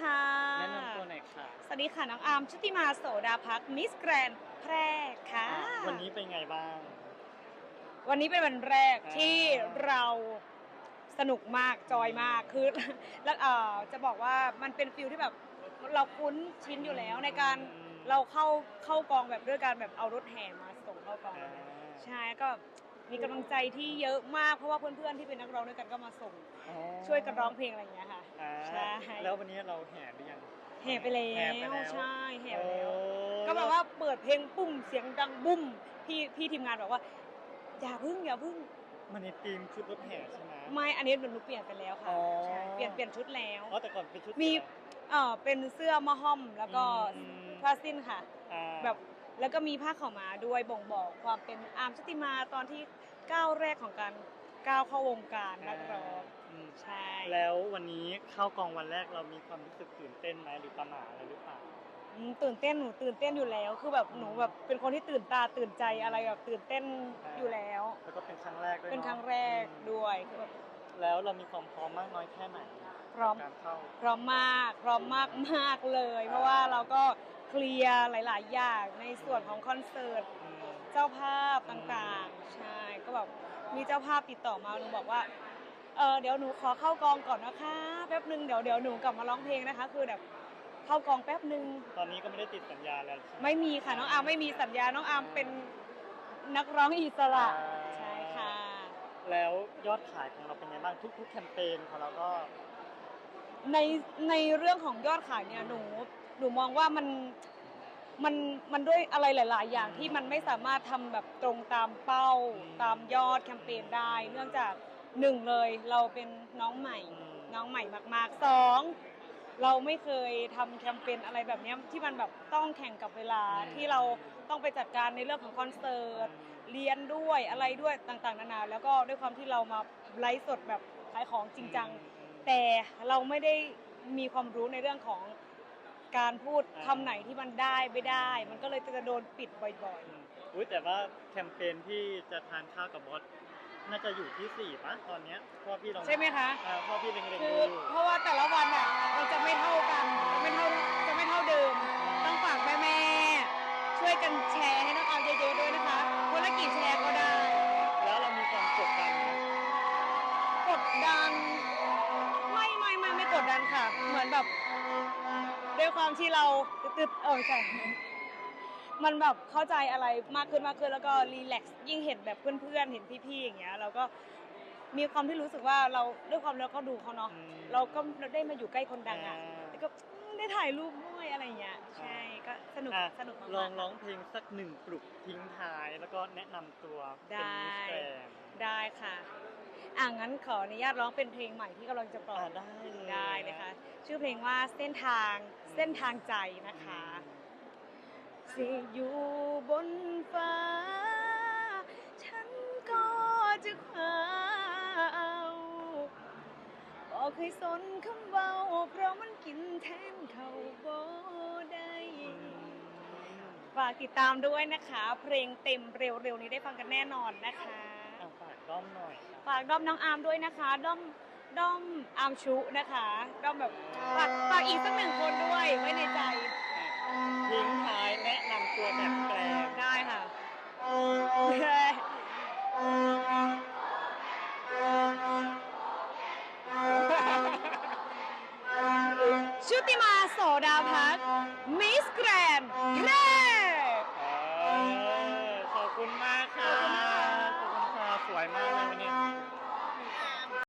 ค่ะ แนะนำตัวหน่อยค่ะสวัสดีค่ะน้องอาร์มชุติมาโสดาพักมิสแกรนแพร่ค่ะ อ่าวันนี้เป็นไงบ้าง วันนี้เป็นวันแรกอ่า ที่เราสนุกมากจอยมากคือ แล้วเอ่อจะบอกว่ามันเป็นฟิลที่แบบเราคุ้นชินอยู่แล้วในการอืมเราเข้าเข้ากองแบบด้วยการแบบเอารถแห่มาส่งเข้ากอง อ่าใช่ก็มีกำลังใจที่เยอะมากเพราะว่าเพื่อนๆที่เป็นนักร้องด้วยกันก็มาส่ง อ๋อช่วยกันร้องเพลงอะไรอย่างเงี้ย ค่ะอ่าใช่ แล้ววันนี้เราแห่หรือยัง แห่ไปแล้แห่ไปวแล้ว ใช่แห่ไปแล้วโอ้ก็แบบว่าเปิดเพลงปุ้มเสียงดังบุ้มพี่พี่ทีมงานบอกว่า อย่าพึ่งอย่าพึ่งมันในทีมชุดรถแห่ใช่ไหม ไม่อันนี้หนูเปลี่ยนไปแล้วค่ะอ๋อ ใช่เปลี่ยนเปลี่ยนชุดแล้ว อ๋อแต่ก่อนเป็นชุด มีสีอะไรเออเป็นเสื้อมะฮ่อมแล้วก็อืม ผ้าสิ้นค่ะ อ่าแบบแล้วก็มีผ้าขาวม้าด้วยบ่งบอกความเป็นอาร์มชุติมาตอนที่ก้าวแรกของการ ก้าวเข้าวงการนักร้องอืมใช่แล้ววันนี้เข้ากองวันแรกเรามีความรู้สึกตื่นเต้นไหมหรือประหม่าอะไรหรือเปล่าอืมตื่นเต้นหนูตื่นเต้นอยู่แล้ว คือแบบหนูแบบเป็นคนที่ตื่นตาตื่นใจอะไรแบบตื่นเต้นอยู่แล้วแล้วก็เป็นครั้งแรกด้วยเป็นอะครั้งแรกอืมด้วยคือแบบแล้วเรามีความพร้อมมากน้อยแค่ไหนพร้อมกับการเข้าพร้อมมากพร้อมมากมากเลย เพราะว่าเราก็เคลียร์หลาย ๆ อย่างในส่วนของคอนเสิร์ตอืมเจ้าภาพต่างๆใช่ ก็แบบมีเจ้าภาพติดต่อมาหนูบอกว่าเออเดี๋ยวหนูขอเข้ากองก่อนนะคะแป๊บหนึ่งเดี๋ยวเดี๋ยวหนูกลับมาร้องเพลงนะคะ คือแบบเข้ากองแป๊บหนึ่งตอนนี้ก็ไม่ได้ติดสัญญาแล้วใช่ไหมไม่มีค่ะน้องอาร์มไม่มีสัญญาน้องอาร์มเป็นนักร้องอิสระอ่าใช่ค่ะ แล้วยอดขายของเราเป็นไงบ้างทุก ๆ แคมเปญของเราก็ ในในเรื่องของยอดขายเนี่ยหนูหนูมองว่ามัน มันมันด้วยอะไรหลาย ๆ อย่างที่มันไม่สามารถทำแบบตรงตามเป้าอืมตามยอดแคมเปญได้ เนื่องจากหนึ่งเลยเราเป็นน้องใหม่อืมน้องใหม่มากๆสองเราไม่เคยทำแคมเปญอะไรแบบเนี้ยที่มันแบบต้องแข่งกับเวลาที่เราต้องไปจัดการในเรื่องของคอนเสิร์ตเรียนด้วยอะไรด้วยต่างๆ นานา แล้วก็ด้วยความที่เรามาไลฟ์สดแบบขายของจริงจังแต่เราไม่ได้มีความรู้ในเรื่องของ การพูดอ่าคำไหนที่มันได้ไม่ได้ มันก็เลยจะโดนปิดบ่อยอืมอุ้ยแต่ว่าแคมเปญที่จะทานข้าวกับบอสน่าจะอยู่ที่สี่ปะตอนเนี้ยเพราะว่าพี่ลองๆ ใช่ไหมคะอ่าเพราะพี่เล็งๆคืดูออยู่ เพราะว่าแต่ละวันอะเราจะไม่เท่ากันไม่เท่าจะไม่เท่าเดิมต้องฝากแม่แม่ๆช่วยกันแชร์ให้น้องออมเยอะๆด้วยนะคะคนละกี่แชร์ก็ได้แล้วเรามีความกดดันไหมกดดัน ไม่ไม่ไม่ไม่กดดันค่ะ เหมือนแบบ ด้วยความที่เราตึดๆเออใช่มันแบบเข้าใจอะไรมากขึ้นมากขึ้นแล้วก็รีแลกซ์ยิ่งเห็นแบบเพื่อนๆเห็นพี่ๆอย่างเงี้ยเราก็มีความที่รู้สึกว่าเราด้วยความเราก็ดูเขาเนาะอืมเราก็ได้มาอยู่ใกล้คนดังอะอ่าแล้วก็อืมได้ถ่ายรูปด้วยอะไรอย่างเงี้ยใช่ก็สนุกอะสนุกมากๆลองร้องเพลงสักหนึ่งกลุ่มทิ้งท้ายแล้วก็แนะนำตัวเป็นได้มิสแกรนด์ได้ค่ะอะงั้นขออนุญาตร้องเป็นเพลงใหม่ที่กำลังจะปล่ออะยได้เลยได้นะคะ ชื่อเพลงว่าเส้นทางเส้นทางใจนะคะ สิอยู่บนฟ้า ฉันก็จะคว้าเอาบอกเคยสนคำเบา เพราะมันกินแทนเขาบ่ได้ฝากติดตามด้วยนะคะ เพลงเต็มเร็วๆนี้ได้ฟังกันแน่นอนนะคะอะฝากด้อมหน่อยครับฝากด้อมน้องอาร์มด้วยนะคะด้อม ด้อมอาร์มชุนะคะด้อมแบบฝากฝากอีกสักหนึ่งคนด้วยไว้ในใจทิ้งท้ายแนะนำตัวแบบแกลงได้ค่ะ ชุติมาโสดาพักมิสแกรนแพร่